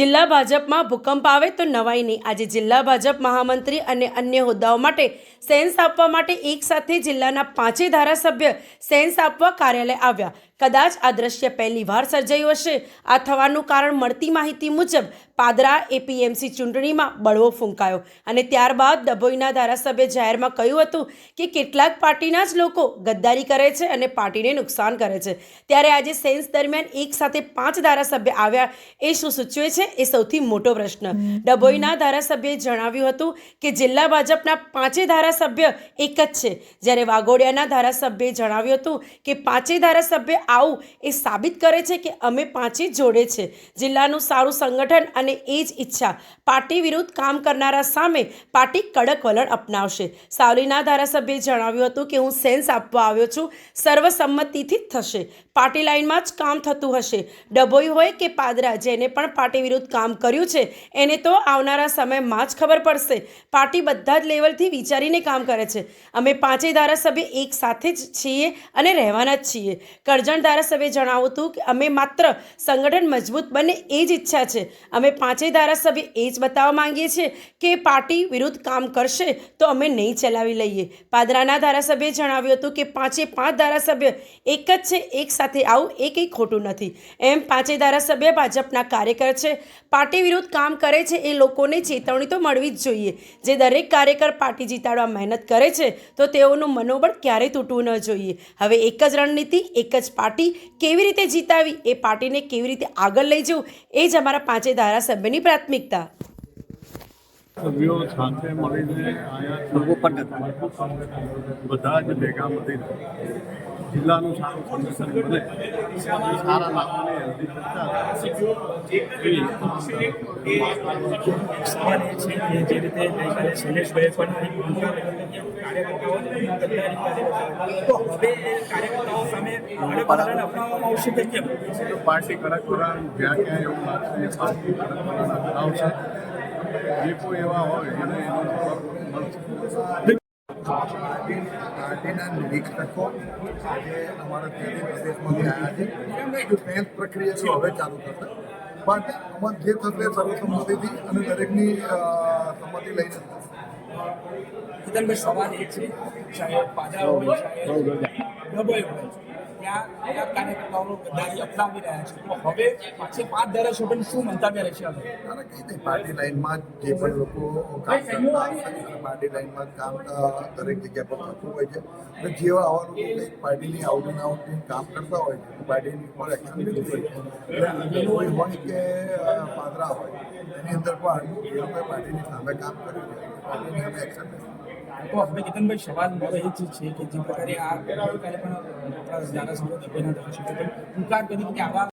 જિલ્લા ભાજપમાં ભૂકંપ આવે તો નવાઈ નહીં. આજે જિલ્લા ભાજપ મહામંત્રી અને અન્ય હોદ્દાઓ માટે સેન્સ આપવા માટે એકસાથે જિલ્લાના પાંચેય ધારાસભ્ય સેન્સ આપવા કાર્યાલય આવ્યા. કદાચ આ દ્રશ્ય પહેલી વાર સર્જાયું હશે. આ થવાનું કારણ મળતી માહિતી મુજબ પાદરા એપીએમસી ચૂંટણીમાં બળવો ફૂંકાયો અને ત્યારબાદ ડભોઈના ધારાસભ્ય જાહેરમાં કહ્યું હતું કે કેટલાક પાર્ટીના જ લોકો ગદ્દારી કરે છે અને પાર્ટીને નુકસાન કરે છે. ત્યારે આજે સેન્સ દરમિયાન એક સાથે પાંચ ધારાસભ્ય આવ્યા એ શું સૂચવે છે? એ સૌથી મોટો પ્રશ્ન. ડભોઈના ધારાસભ્યએ જણાવ્યું હતું કે જિલ્લા ભાજપના પાંચે ધારાસભ્ય એક જ છે. જ્યારે વાઘોડિયાના ધારાસભ્યએ જણાવ્યું હતું કે પાંચે ધારાસભ્ય આવું એ સાબિત કરે છે કે અમે પાંચે જોડે છે. જિલ્લાનું સારું સંગઠન અને એ જ ઈચ્છા. પાર્ટી વિરુદ્ધ કામ કરનારા સામે પાર્ટી કડક વલણ અપનાવશે. સાવલીના ધારાસભ્યએ જણાવ્યું હતું કે હું સેન્સ આપવા આવ્યો છું. સર્વસંમતિથી જ થશે. પાર્ટી લાઇનમાં જ કામ થતું હશે. ડભોઈ હોય કે પાદરા, જેને પણ પાર્ટી વિરુદ્ધ કામ કર્યું છે, એને તો આવનારા સમયમાં જ ખબર પડશે. પાર્ટી બધા જ લેવલથી વિચારીને કામ કરે છે. અમે પાંચેય ધારાસભ્ય એક સાથે જ છીએ અને રહેવાના જ છીએ. કરજણ ધારાસભ્ય જણાવ્યું હતું કે અમે માત્ર સંગઠન મજબૂત બને એ જ ઈચ્છા છે. અમે પાંચેય ધારાસભ્ય એ જ બતાવવા માંગીએ છીએ કે પાર્ટી વિરુદ્ધ કામ કરશે તો અમે નહીં ચલાવી લઈએ. પાદરાના ધારાસભ્યએ જણાવ્યું હતું કે પાંચે પાંચ ધારાસભ્ય એક જ છે, એક સાથે આવું એ કંઈ ખોટું નથી. એમ પાંચે ધારાસભ્ય ભાજપના કાર્યકર છે પાર્ટી વિરુદ્ધ કામ કરે છે એ લોકોને ચેતવણી તો મળવી જ જોઈએ. જે દરેક કાર્યકર પાર્ટી જીતાડવા મહેનત કરે છે તો તેઓનું મનોબળ ક્યારેય તૂટવું ન જોઈએ. હવે એક જ રણનીતિ એક જ પાર્ટી કેવી રીતે જીતાવી એ પાર્ટીને કેવી રીતે આગળ લઈ જવું એ જ અમારા પાંચે ધારાસભ્યની પ્રાથમિકતા. સભ્યો સાથે મળીને અહીંયા બધા જ ભેગા મળીને. જિલ્લાનું સારું સંગઠન બને. સારા લાભોની હેલ્ધી સવાલ એ જે રીતે ગઈકાલે શૈલેષભાઈએ પણ પાર્ટી કડક વલણ જ્યાં ક્યાં એવું લાગશે પાર્ટી કડક વલણ અપનાવશે જે કોઈ એવા હોય એને એનો જવાબ મળશે. પાર્ટીના નિરીક્ષકો આજે અમારા ત્યાંથી પ્રદેશમાંથી આવ્યા છે. પેન પ્રક્રિયા છે, હવે ચાલુ થશે. પણ અમારે જે થશે સર્વસંમતિથી અને દરેકની સંમતિ લઈ શકશે સવાલ એ છે હોય હોય ત્યાં કેટલાક કાર્યકર્તાઓ ગદ્દારી અપનાવી રહ્યા છે. તો હવે પાંચે પાંચ ધારાસભ્યનું શું મંતવ્ય રહેશે હવે? પાર્ટી લાઈનમાં જે પણ લોકો પાર્ટી લાઈનમાં કામ દરેક જગ્યા પર થતું હોય છે અને જેવા આવા લોકો કંઈક પાર્ટીની આઉટ એન્ડ આઉટ કામ કરતા હોય છે પાર્ટીની ઉપર એક્શન લીધું હોય છે. એટલે ડભોઈ હોય કે અ, પાદરા હોય એની અંદર પણ જે લોકોએ પાર્ટીની સામે કામ કર્યું છે પાર્ટીની સામે એક્શન લીધું. તો હવે જીતનભાઈ સવાલ મારો એ જ છે કે જે પ્રકારે આ ધારાસભ્યો પણ કરી કે આવા